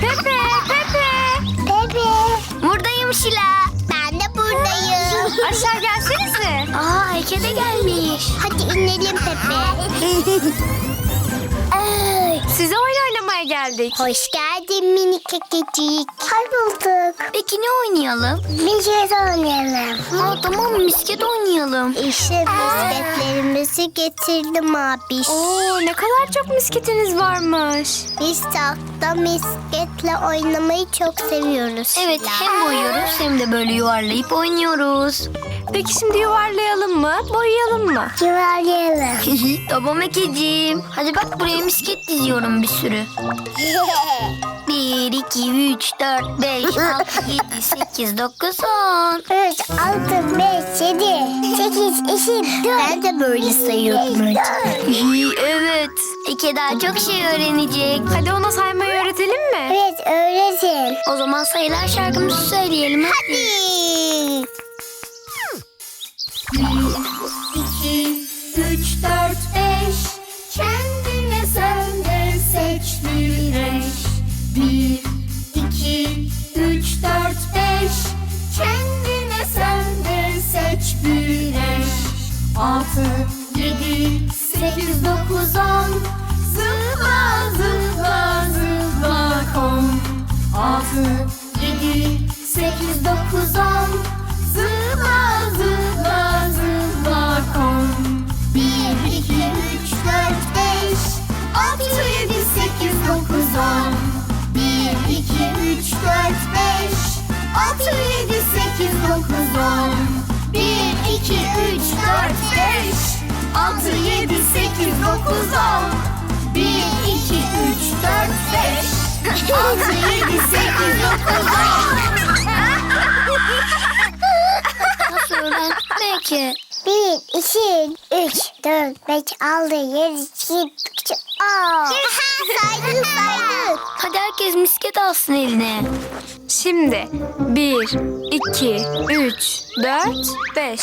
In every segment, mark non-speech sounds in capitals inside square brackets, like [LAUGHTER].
Pepe, Pepe. Pepe. Buradayım Şila. Ben de buradayım. Aşağı gelsenize. Aa Eke de gelmiş. Hadi inelim Pepe. Size geldik. Hoş geldin minik kekecik. Hoş bulduk. Peki ne oynayalım? Şey oynayalım. Aa tamam misket oynayalım. İşte bisikletlerimizi getirdim abi. Oo, ne kadar çok misketiniz varmış. Biz tahta bisikletle oynamayı çok seviyoruz. Evet hem boyuyoruz hem de böyle yuvarlayıp oynuyoruz. Peki şimdi yuvarlayalım mı, boyayalım mı? Yuvarlayalım. tamam Ekeciğim. Hadi bak buraya misket diziyorum bir sürü. 1, 2, 3, 4, 5, 6, 7, 8, 9, 10. 3, 6, 5, 7, 8, 2, 4. Ben de böyle sayıyordum önce. evet. Eke daha çok şey öğrenecek. Hadi ona saymayı öğretelim mi? Evet öğretin. O zaman sayılar şarkımızı söyleyelim hadi. İki, üç, dört, beş. Kendine sen de seç bir eş. Bir, iki, üç, dört, beş. Kendine sen de seç bir eş. Altı, yedi, sekiz, dokuz, on. Zıpla, zıpla, zıpla kon. Altı, yedi, sekiz, dokuz, on. Zıpla, 4, 5, 6, 7, 8, 9, 10 1, 2, 3, 4, 5 6, 7, 8, 9, 10 Nasıl öğrenmek ki? 1, 2, 3, 4, 5, 6, 7, 8, 9, 10. saydık saydık. Hadi herkes misket alsın eline. Şimdi 1, 2, 3, 4, 5.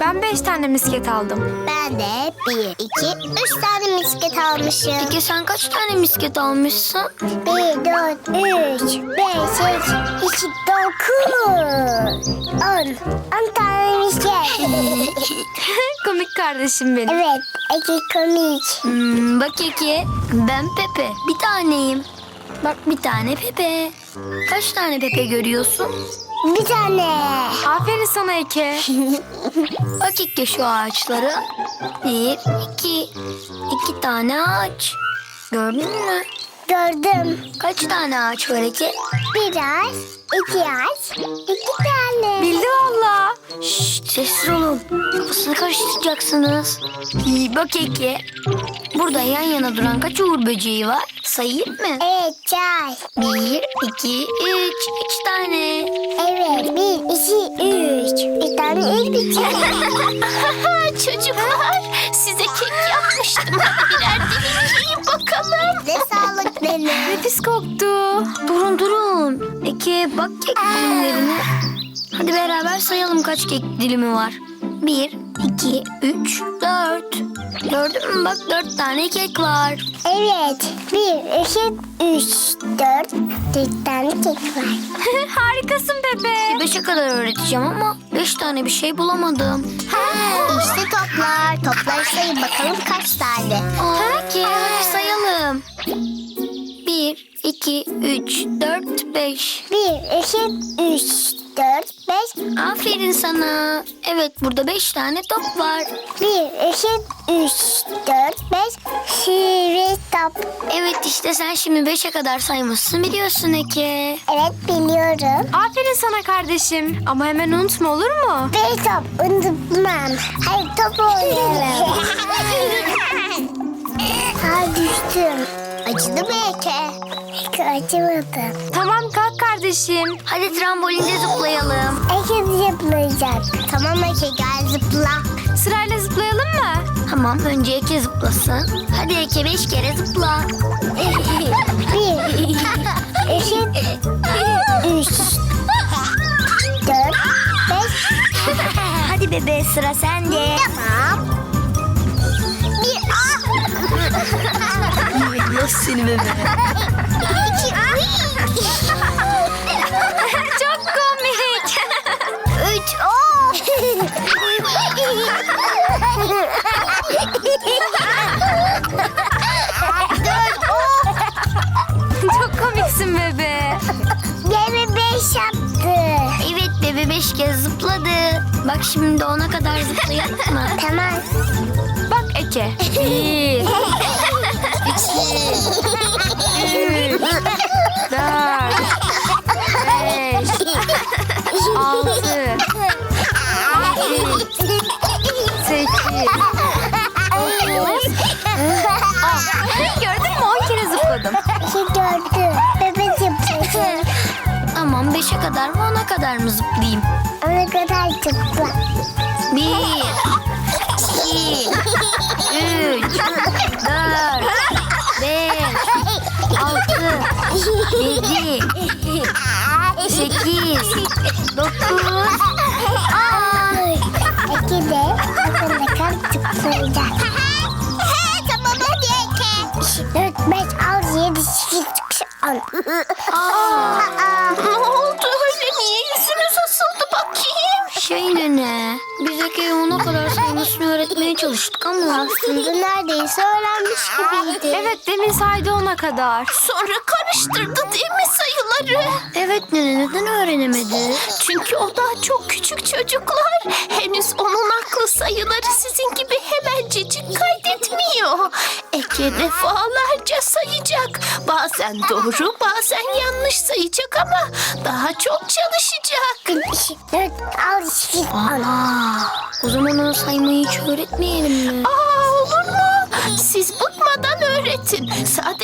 Ben 5 tane misket aldım. Ben de 1, 2, 3 tane misket almışım. Eke sen kaç tane misket almışsın? 1, 4, 3, 5, 6, 2, 9, 10. 10 tane misket. [LAUGHS] Komik kardeşim benim. evet, Eki komik. Hmm, bak Ben Pepe bir taneyim. Bak bir tane Pepe. Kaç tane Pepe görüyorsun? Bir tane. Aferin sana Eke. [LAUGHS] Bak Eke şu ağaçlara. Bir, iki. iki tane ağaç. Gördün mü? Gördüm. Kaç tane ağaç var Eke? Bir ağaç, iki ağaç, iki tane. Bildi valla. Şşt sessiz olun. Kafasını karıştıracaksınız. İyi bak Eke. Burada yan yana duran kaç uğur böceği var? Sayayım mı? Evet, çay. Bir, iki, üç. Üç tane. Evet, bir, iki, üç. Bir tane elbise. [LAUGHS] Çocuklar size kek yapmıştım. Hadi birer dilim yiyin bakalım. Ne sağlıklı. Nefis koktu. Durun durun. Eke bak kek dilimlerine. Hadi beraber sayalım kaç kek dilimi var. Bir, iki, üç, dört. Gördün mü bak dört tane kek var. Evet, bir, iki, üç, dört. Dört tane kek var. [LAUGHS] Harikasın Pepe. Beşe kadar öğreteceğim ama beş tane bir şey bulamadım. işte toplar. Topları sayın bakalım kaç tane. Aa, hadi sayalım. Bir, iki, üç, dört, beş. Bir, iki, üç, dört, beş. Aferin sana. Evet burada beş tane top var. Bir, iki, üç, dört, beş. Sivri top. Evet işte sen şimdi beşe kadar saymışsın biliyorsun Eke. Evet biliyorum. Aferin sana kardeşim. Ama hemen unutma olur mu? Bir top unutmam. Hayır top [LAUGHS] oynayalım. [LAUGHS] ha düştüm. Acıdı mı Eke? Eke acımadı. Tamam kalk kardeşim. Hadi trambolinde zıplayalım. Eke zıplayacak. Tamam Eke gel zıpla. Sırayla zıplayalım mı? Tamam önce Eke zıplasın. Hadi Eke beş kere zıpla. [LAUGHS] Bir, iki, üç, dört, beş. Hadi bebe sıra sende. Tamam. Bir, Nasıl seni bebe? Çok komik. Üç. Dört. Oo. Çok komiksin bebe. Gemi beş yaptı. Evet bebe beş kez zıpladı. Bak şimdi ona kadar zıplayalım mı? Tamam. Bak Eke. Bir, üç, dört, beş, altı, sekiz, Gördün mü? On kere zıpladım. İki dördü. Bebe zıpladı. Tamam beşe kadar mı ona kadar mı zıplayayım? Ona kadar zıpla. Bir, iki, üç, dört, [LAUGHS] altı, yedi, kadar. Sonra karıştırdı değil mi sayıları? Evet nene, neden öğrenemedi? Çünkü o daha çok küçük çocuklar. Henüz onun aklı sayıları sizin gibi hemencecik kaydetmiyor. Eke defalarca sayacak. Bazen doğru bazen yanlış sayacak ama daha çok çalışacak. Dört, altı, sekiz, on. Aa, o zaman ona saymayı hiç öğretmeyelim mi? Aa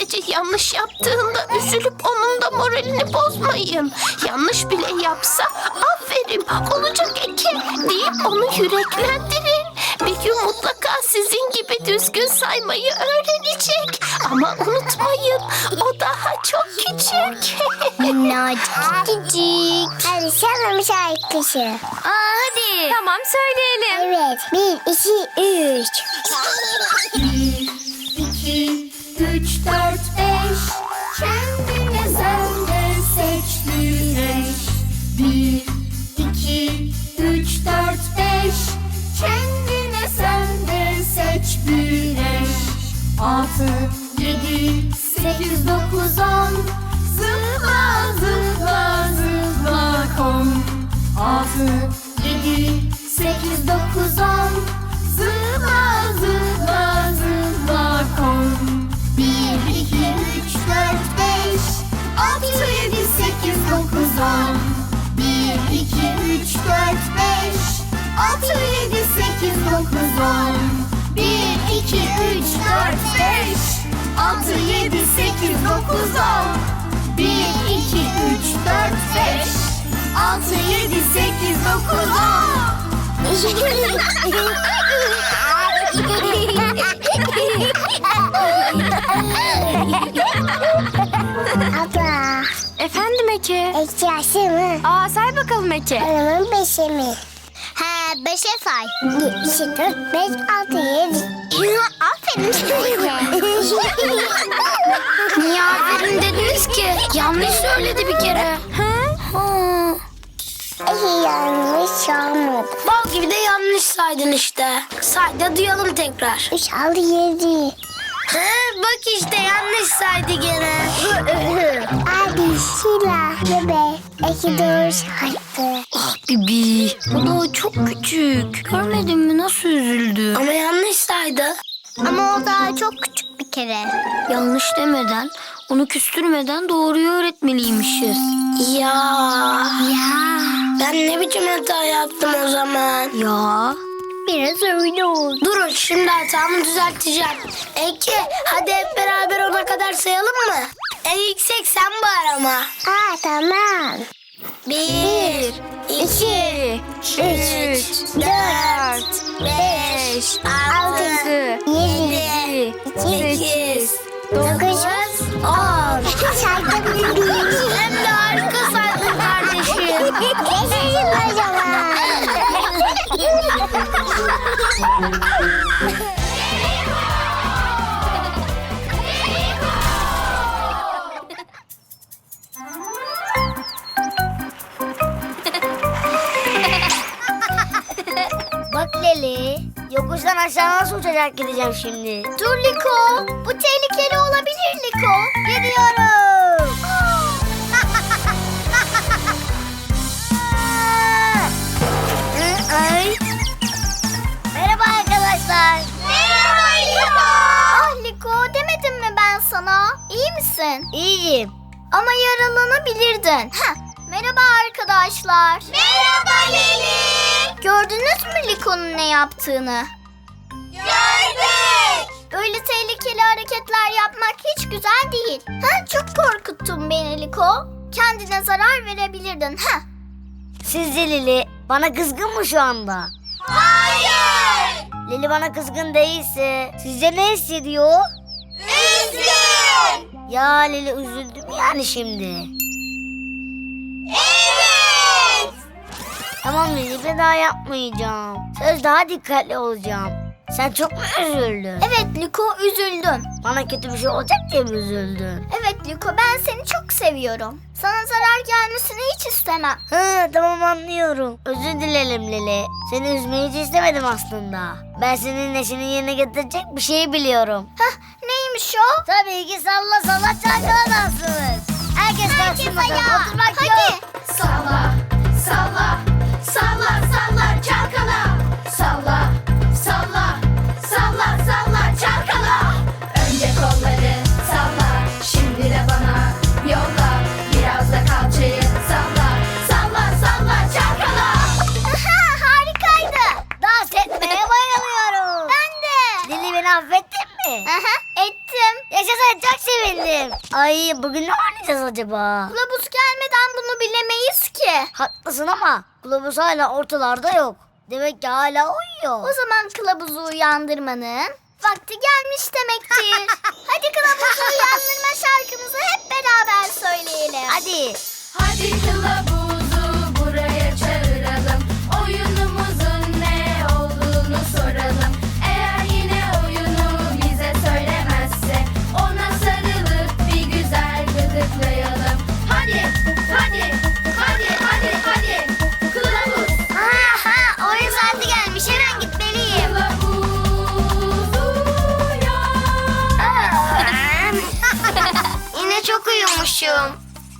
Sadece yanlış yaptığında üzülüp onun da moralini bozmayın. Yanlış bile yapsa aferin olacak Eke deyip onu yüreklendirin. Bir gün mutlaka sizin gibi düzgün saymayı öğrenecek. Ama unutmayın o daha çok küçük. [LAUGHS] Minnacık küçücük. Hadi bir şarkısı. Aa, hadi. Tamam söyleyelim. Evet. Bir, iki, üç. Bir, iki, üç, dört, beş. Kendine sen de seç bir eş. Bir, iki, üç, dört, beş. Kendine sen de seç bir eş. Altı, yedi, sekiz, dokuz, on. Zıpla, zıpla, zıpla kon. Altı, dokuz, on. Bir, iki, üç, dört, beş. Altı, yedi, sekiz, dokuz, on. Bir, iki, üç, dört, beş. Altı, yedi, sekiz, dokuz, on. Abla. Efendim Eke. Eşyası mı? Aa say bakalım Eke. Adamın beşi mi? He beşe say. Bir, iki, dört, beş, altı, yedi. Aferin [LAUGHS] Niye aferin dediniz ki? Yanlış söyledi bir kere. Ha? İyi yanlış olmadı. Bal gibi de yanlış saydın işte. Say da duyalım tekrar. Üç, altı, yedi. He, bak işte yanlış saydı gene. [LAUGHS] Şila bebe. İki doğru saydı. Ah Bibi. O daha çok küçük. Görmedin mi nasıl üzüldü? Ama yanlış saydı. Ama o daha çok küçük bir kere. Yanlış demeden, onu küstürmeden doğruyu öğretmeliymişiz. Ya. Ya. Ben ne biçim hata yaptım o zaman? Ya. Biraz öyle oldu. Durun şimdi hatamı düzelteceğim. Eke hadi hep beraber ona kadar sayalım mı? En yüksek sen bağır ama. Aa tamam. Bir, iki, üç, dört, beş, altı, Yedi. sekiz, Dokuz. on. Saydım bebeğim. Hem de harika saydın kardeşim. Yaşasın o zaman. Leli. Yokuştan aşağı nasıl uçacak gideceğim şimdi? Dur Liko. Bu tehlikeli olabilir Liko. Gidiyorum. [LAUGHS] Ay. Merhaba arkadaşlar. Merhaba Liko. Ah Liko demedim mi ben sana? İyi misin? İyiyim. Ama yaralanabilirdin. Heh. Merhaba arkadaşlar. Merhaba Leli. Gördünüz mü Liko'nun ne yaptığını? Gördük. Böyle tehlikeli hareketler yapmak hiç güzel değil. Ha, çok korkuttun beni Liko. Kendine zarar verebilirdin. Ha. Sizce Lili bana kızgın mı şu anda? Hayır. Lili bana kızgın değilse sizce ne hissediyor? Üzgün. Ya Lili üzüldüm yani şimdi. Evet. Tamam bir daha yapmayacağım. Söz daha dikkatli olacağım. Sen çok mu üzüldün? Evet Liko üzüldüm. Bana kötü bir şey olacak diye mi üzüldün? Evet Liko ben seni çok seviyorum. Sana zarar gelmesini hiç istemem. Hı tamam anlıyorum. Özür dilerim Lili. Seni üzmeyi hiç istemedim aslında. Ben senin neşeni yerine getirecek bir şey biliyorum. Hah neymiş o? Tabii ki salla salla çalkala dansınız. Herkes kalksın bakalım. Oturmak Hadi. yok. Salla, salla, Yaşasın çok sevindim. Ay bugün ne oynayacağız acaba? Kılavuz gelmeden bunu bilemeyiz ki. Haklısın ama kılavuz hala ortalarda yok. Demek ki hala uyuyor. O zaman kılavuzu uyandırmanın vakti gelmiş demektir. [LAUGHS] Hadi kılavuzu uyandırma şarkımızı hep beraber söyleyelim. Hadi. Hadi kılavuzu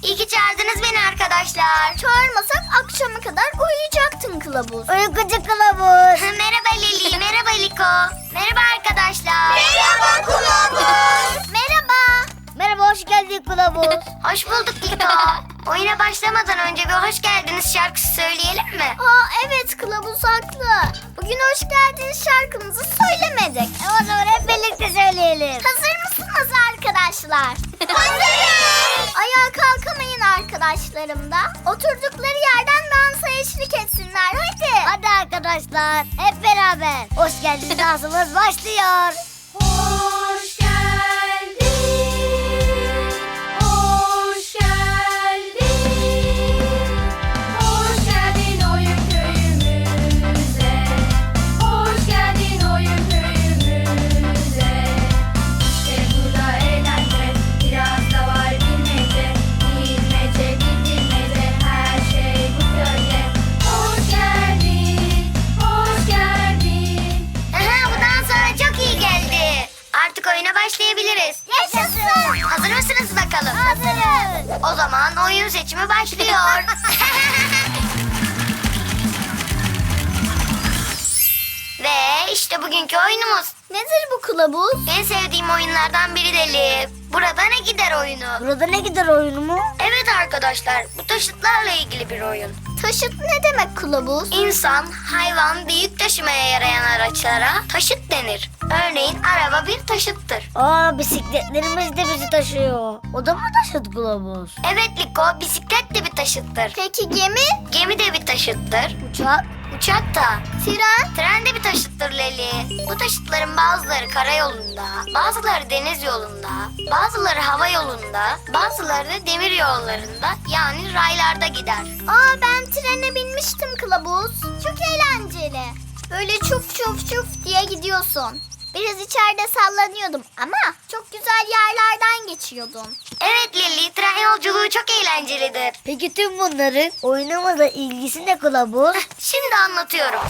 İyi ki çağırdınız beni arkadaşlar. Çağırmasak akşama kadar uyuyacaktın kılavuz. Uykucu kılavuz. [LAUGHS] merhaba Lili, merhaba Liko. Merhaba arkadaşlar. Merhaba kılavuz. merhaba. Merhaba, hoş geldin kılavuz. [LAUGHS] hoş bulduk Liko. Oyuna başlamadan önce bir hoş geldiniz şarkısı söyleyelim mi? Aa evet kılavuz haklı. Bugün hoş geldiniz şarkımızı söylemedik. E, o zaman hep birlikte söyleyelim. Hazır mısınız arkadaşlar? [LAUGHS] Hazırız. Ayağa kalkamayın arkadaşlarım da. Oturdukları yerden dansa eşlik etsinler hadi. Hadi arkadaşlar hep beraber. Hoş geldiniz [LAUGHS] dansımız başlıyor. Yaşasın. Hazır mısınız bakalım? Hazırız. O zaman oyun seçimi başlıyor. [LAUGHS] Ve işte bugünkü oyunumuz. Nedir bu kılavuz? En sevdiğim oyunlardan biri Deli. Burada ne gider oyunu? Burada ne gider oyunu mu? Evet arkadaşlar bu taşıtlarla ilgili bir oyun. Taşıt ne demek kılavuz? İnsan, hayvan, büyük taşımaya yarayan araçlara taşıt denir. Örneğin araba bir taşıttır. Aa bisikletlerimiz de bizi taşıyor. O da mı taşıt kılavuz? Evet Liko bisiklet de bir taşıttır. Peki gemi? Gemi de bir taşıttır. Uçak? Uçak da. Tren? Tren de bir taşıttır Leli. Bu taşıtların bazıları karayolunda, bazıları deniz yolunda, bazıları hava yolunda, bazıları da demir yollarında yani raylarda gider. Aa ben trene binmiştim kılavuz. Çok eğlenceli. Böyle çuf çuf çuf diye gidiyorsun. Biraz içeride sallanıyordum ama çok güzel yerlerden geçiyordum. Evet Lili, tren yolculuğu çok eğlencelidir. Peki tüm bunların oyunumuzla ilgisi ne kılavuz? Şimdi anlatıyorum.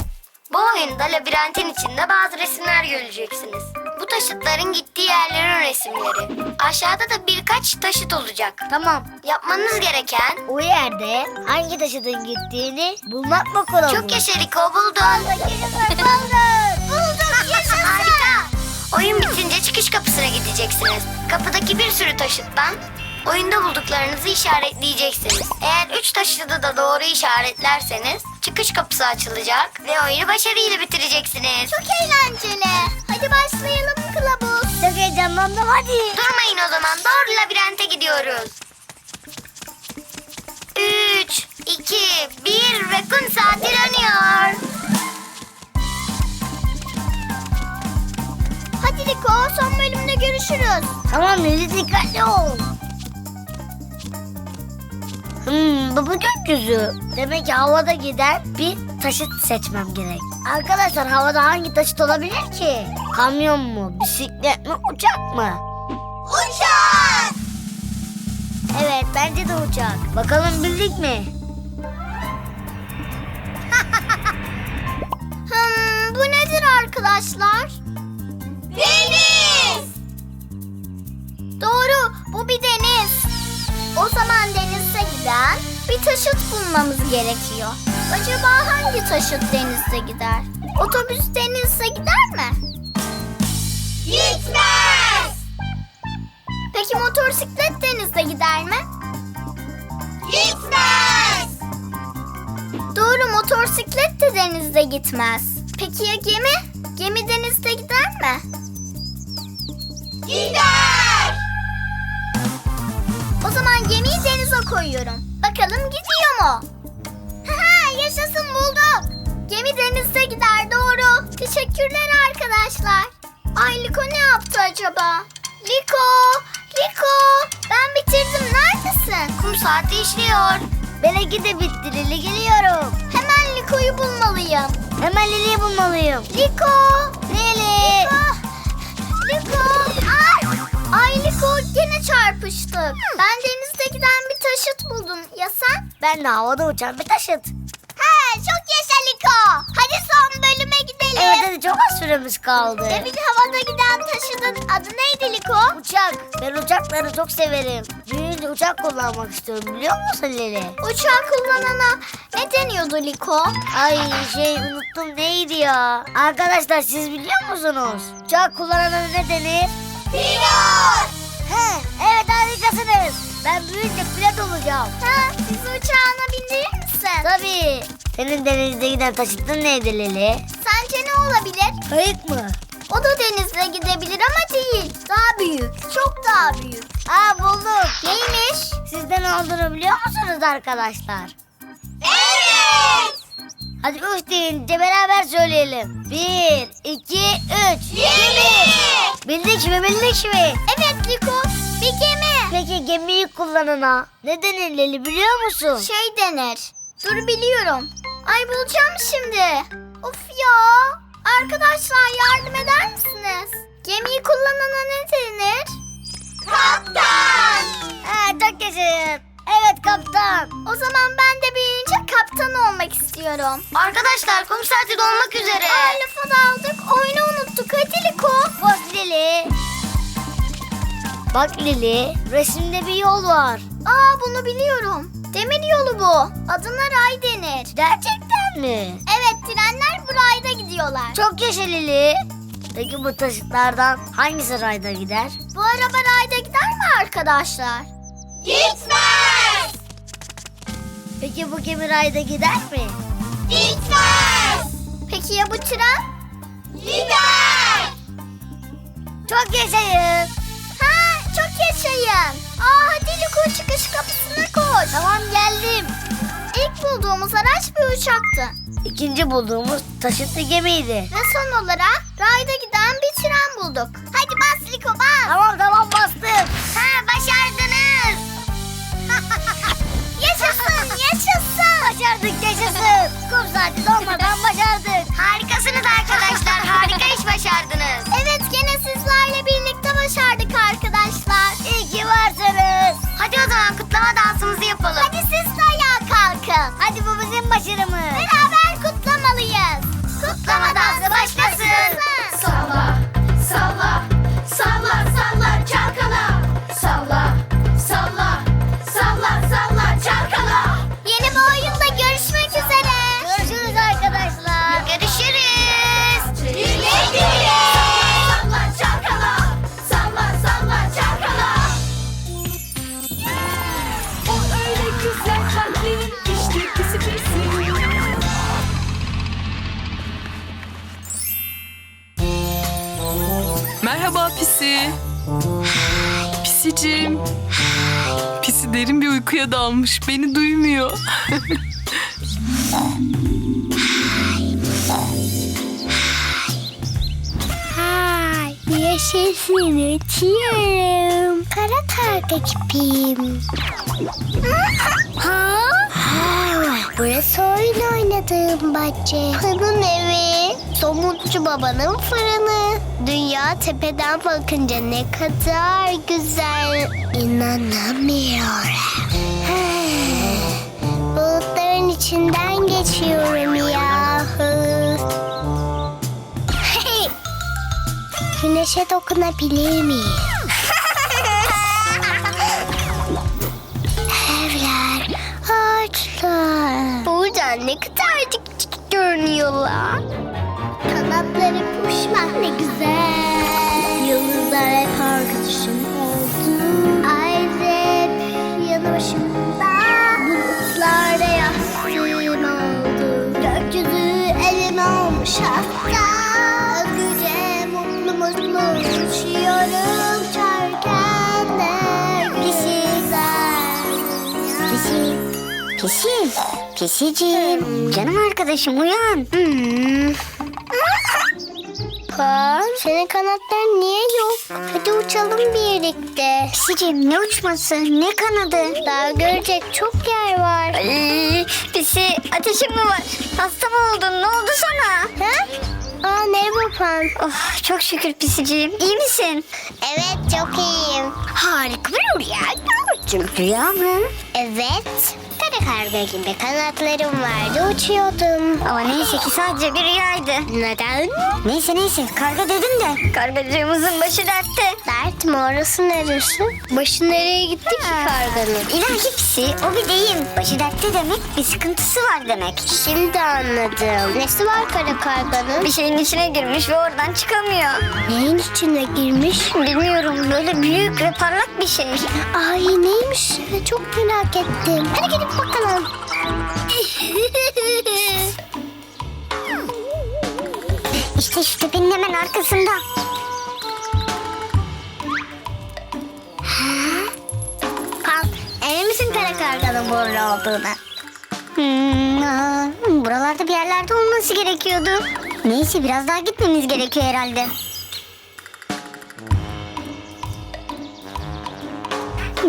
Bu oyunda labirentin içinde bazı resimler göreceksiniz. Bu taşıtların gittiği yerlerin resimleri. Aşağıda da birkaç taşıt olacak. Tamam. Yapmanız gereken O yerde hangi taşıdın gittiğini bulmak mı kılavuz? çok yaşa Liko buldun. Harika. Oyun bitince çıkış kapısına gideceksiniz. Kapıdaki bir sürü taşıttan oyunda bulduklarınızı işaretleyeceksiniz. Eğer üç taşıtı da doğru işaretlerseniz çıkış kapısı açılacak ve oyunu başarıyla bitireceksiniz. Çok eğlenceli. Hadi başlayalım kılavuz. Çok heyecanlandım hadi. Durmayın o zaman doğru labirente gidiyoruz. 3, 2, 1 ve kum saati görüşürüz. Tamam Lili dikkatli ol. Hmm, bu gökyüzü. Demek ki havada giden bir taşıt seçmem gerek. Arkadaşlar havada hangi taşıt olabilir ki? Kamyon mu, bisiklet mi, uçak mı? Uçak! Evet bence de uçak. Bakalım bildik mi? [LAUGHS] Hmm, bu nedir arkadaşlar? Deniz! O zaman denize giden bir taşıt bulmamız gerekiyor. Acaba hangi taşıt denize gider? Otobüs denize gider mi? Gitmez! Peki motosiklet denize gider mi? Gitmez! Doğru motosiklet de denizde gitmez. Peki ya gemi? Gemi denizde gider mi? Gider! O zaman gemiyi denize koyuyorum. Bakalım gidiyor mu? Haha yaşasın bulduk. Gemi denizde gider doğru. Teşekkürler arkadaşlar. Ay Liko ne yaptı acaba? Liko! Liko! Ben bitirdim. Neredesin? Kum saati işliyor. Benimki de bitti Lili geliyorum. Hemen Liko'yu bulmalıyım. Hemen Lili'yi bulmalıyım. Liko! Lili! Liko! Ay! Gene çarpıştık. Ben denizde giden bir taşıt buldum. Ya sen? Ben de havada uçan bir taşıt. He çok yaşa Liko. Hadi son bölüme gidelim. Evet hadi çok az süremiz kaldı. Ve bir havada giden taşıtın adı neydi Liko? Uçak. Ben uçakları çok severim. Büyüyünce uçak kullanmak istiyorum biliyor musun Lili? Uçağı kullanana ne deniyordu Liko? Ay şey unuttum neydi ya? Arkadaşlar siz biliyor musunuz? Uçak kullanana ne denir? Pilot! He, evet harikasınız. Ben büyüyünce pilot olacağım. Ha, bizi uçağına bindirir misin? Tabii. Senin denizde giden taşıtın neydi Lili? Sence ne olabilir? Kayık mı? O da denizle gidebilir ama değil. Daha büyük. Çok daha büyük. Aa buldum. Neymiş? Sizden olduğunu biliyor musunuz arkadaşlar? Evet! Hadi üç deyince beraber söyleyelim. Bir, iki, üç. Gemi! Bildik mi bildik mi? Evet Liko, bir gemi. Peki gemiyi kullanana ne denir Leli biliyor musun? Şey denir. Dur biliyorum. Ay bulacağım şimdi. Of ya. Arkadaşlar yardım eder misiniz? Gemiyi kullanana ne denir? Kaptan. Ha, çok yaşayın. Evet kaptan. O zaman ben de büyüyünce kaptan olmak istiyorum. Arkadaşlar kum saati dolmak üzere. Aa lafa daldık. Oyunu unuttuk. Hadi Liko. Bak Leli. Bak Leli, resimde bir yol var. Aa bunu biliyorum. Demir yolu bu. Adına ray denir. Gerçekten mi? Evet trenler bu rayda gidiyorlar. Çok yaşa Leli. Peki bu taşıtlardan hangisi rayda gider? Bu araba rayda gider mi arkadaşlar? Gitmez! Peki bu gemi rayda gider mi? Gitmez! Peki ya bu tren? Gider! Çok yaşayın. Çok yaşayın. Aa hadi Liko çıkış kapısına koş. Tamam geldim. İlk bulduğumuz araç bir uçaktı. İkinci bulduğumuz taşıtlı gemiydi. Ve son olarak rayda giden bir tren bulduk. Hadi bas Liko bas. Tamam tamam bastım. Ha başardınız. [LAUGHS] yaşasın yaşasın. Başardık yaşasın. Kum saati dolmadan başardık. Harikasınız arkadaşlar. Harika iş başardınız. [LAUGHS] Evet gene sizlerle birlikte başardık arkadaşlar. İyi ki varsınız. Hadi o zaman kutlama dansımızı yapalım. Hadi siz de ayağa kalkın. Hadi bu bizim başarımız. Beraber kutlamalıyız. Kutlama dansı başlasın. Uykuya dalmış. Beni duymuyor. Yaşasın ötüyorum. Kara karga gibiyim. Ha, burası oyun oynadığım bahçe. Hanın evi. Somutçu babanın fırını. Dünya tepeden bakınca ne kadar güzel. İnanamıyorum. İçinden geçiyorum yahu. Hey! Güneşe dokunabilir miyim? [LAUGHS] Evler, ağaçlar. Buradan ne kadarcık küçük görünüyorlar. Kanatları puşma ne güzel. Yıldızlar hep Pisi. Pisiciğim. Canım arkadaşım uyan. Hmm. Pan, senin kanatların niye yok? Hadi uçalım birlikte. Pisiciğim ne uçması ne kanadı. Daha görecek çok yer var. Ay, pisi ateşin mi var? Hasta mı oldun? Ne oldu sana? Ha? Aa merhaba Pan. Oh, çok şükür pisiciğim. İyi misin? Evet çok iyiyim. Harika bir rüya gördüm. Rüya mı? Evet. Kara karga gibi kanatlarım vardı uçuyordum. Ama neyse ki sadece bir rüyaydı. Neden? Neyse neyse karga dedim de. Kargacığımızın başı dertte. Dert mi orası neresi? Başı nereye gitti ki karganın? İlahi pisi o bir deyim. Başı dertte demek bir sıkıntısı var demek. Şimdi anladım. Nesi var kara karganın? Bir şeyin içine girmiş ve oradan çıkamıyor. Neyin içine girmiş? Bilmiyorum böyle büyük ve parlak bir şey. Ay neymiş? Çok merak ettim. Hadi gidip bakalım. İşte şu tepenin hemen arkasında. Pan, emin misin kara karganın burada olduğuna? Hmm, buralarda bir yerlerde olması gerekiyordu. Neyse biraz daha gitmemiz gerekiyor herhalde.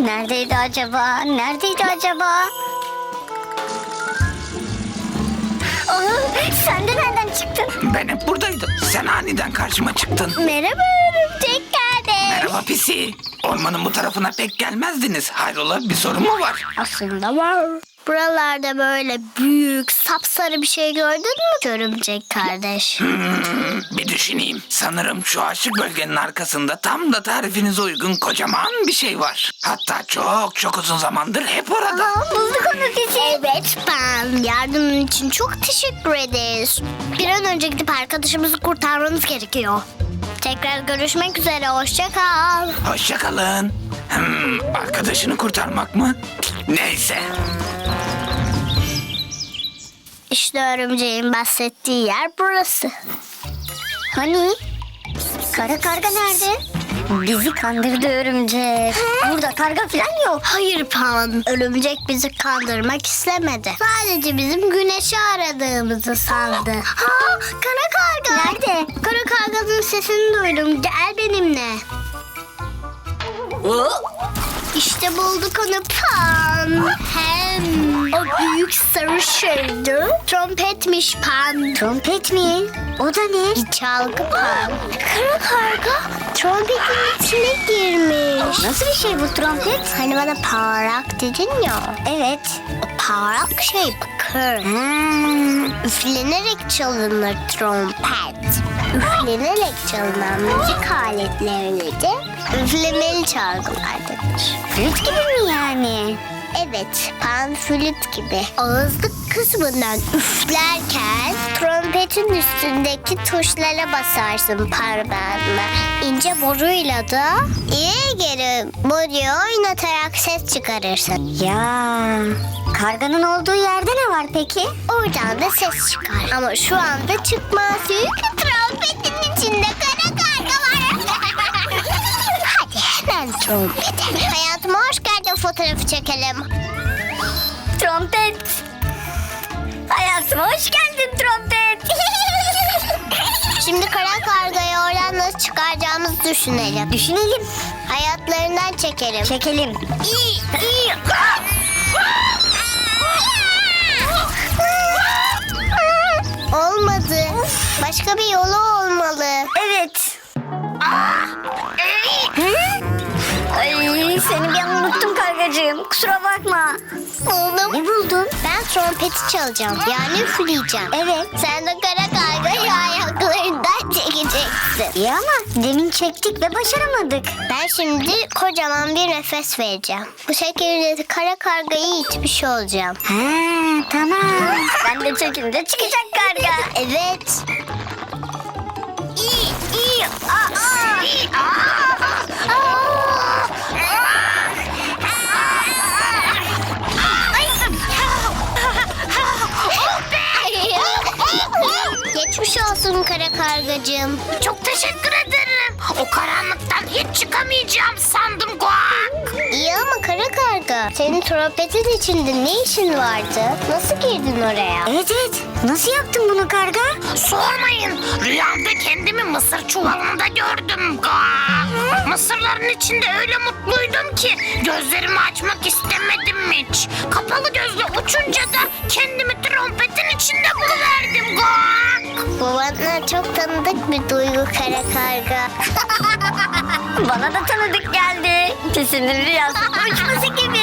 Neredeydi acaba? Neredeydi acaba? Aa, sen de nereden çıktın? Ben hep buradaydım. Sen aniden karşıma çıktın. Merhaba örümcek kardeş. Merhaba pisi. Ormanın bu tarafına pek gelmezdiniz. Hayrola bir sorun mu var? Aslında var. Buralarda böyle büyük sapsarı bir şey gördün mü örümcek kardeş? Hmm, düşüneyim. Sanırım şu aşık bölgenin arkasında tam da tarifinize uygun kocaman bir şey var. Hatta çok çok uzun zamandır hep orada. bulduk onu bizi. Evet ben. Yardımın için çok teşekkür ederiz. Bir an önce gidip arkadaşımızı kurtarmamız gerekiyor. Tekrar görüşmek üzere. Hoşça kal. Hoşçakalın. Hmm, arkadaşını kurtarmak mı? Neyse. İşte örümceğin bahsettiği yer burası. Hani? Kara karga nerede? Bizi kandırdı örümcek. Burada karga falan yok. Hayır Pan. Örümcek bizi kandırmak istemedi. Sadece bizim güneşi aradığımızı sandı. Ha, kara karga. Nerede? Kara karganın sesini duydum. Gel benimle. İşte bulduk onu Pan. Hem o büyük sarı şeydi. Trompetmiş Pan. Trompet mi? O da ne? Bir çalgı Pan. Kara karga trompetin içine girmiş. Nasıl bir şey bu trompet? Hani bana parlak dedin ya. Evet. O parlak şey bakır. Hmm, Üflenerek çalınır trompet. Üflenerek çalınan müzik aletlerine de üflemeli çalgılar denir. flüt gibi mi yani? Evet, panflüt gibi. Ağızlık kısmından üflerken trompetin üstündeki tuşlara basarsın parmağınla. İnce boruyla da ileri geri boruyu oynatarak ses çıkarırsın. Ya karganın olduğu yerde ne var peki? Oradan da ses çıkar. Ama şu anda çıkmaz. Çünkü trompetin içinde kara karga var. [LAUGHS] Ben trompete. Hayatıma hoş geldin fotoğrafı çekelim. Trompet. Hayatıma hoş geldin trompet. [LAUGHS] Şimdi kara kargayı oradan nasıl çıkaracağımızı düşünelim. Düşünelim. Hayatlarından çekelim. Çekelim. İyi, iyi. Olmadı. Başka bir yolu olmalı. Evet. Ay seni bir an unuttum kargacığım. Kusura bakma. Buldum. Ne buldun? Ben trompeti çalacağım. Yani üfleyeceğim. Evet. Sen de kara kargayı ayaklarından çekeceksin. İyi ama demin çektik ve başaramadık. Ben şimdi kocaman bir nefes vereceğim. Bu şekilde kara kargayı itmiş olacağım. Ha tamam. Ben de çekince çıkacak karga. Evet. İyi iyi. Aa, aa. Geçmiş olsun kara kargacığım. Çok teşekkür ederim. O karanlıktan hiç çıkamayacağım sandım Guak. İyi ama kara karga. Senin trompetin içinde ne işin vardı? Nasıl girdin oraya? Evet evet. Nasıl yaptın bunu karga? Sormayın. Rüyamda kendimi mısır çuvalında gördüm Guak. Mısırların içinde öyle mutluydum ki gözlerimi açmak istemedim hiç. Kapalı gözle uçunca da kendimi trompetin içinde. Bu bana çok tanıdık bir duygu kara karga. [LAUGHS] Bana da tanıdık geldi. Kesinlikle rüyasında uçması gibi.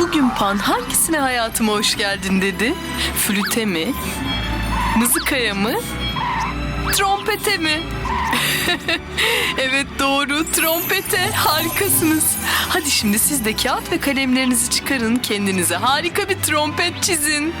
Bugün Pan hangisine hayatıma hoş geldin dedi? Flüte mi? Mızıkaya mı? Trompete mi? [LAUGHS] evet doğru trompete harikasınız. Hadi şimdi siz de kağıt ve kalemlerinizi çıkarın kendinize harika bir trompet çizin.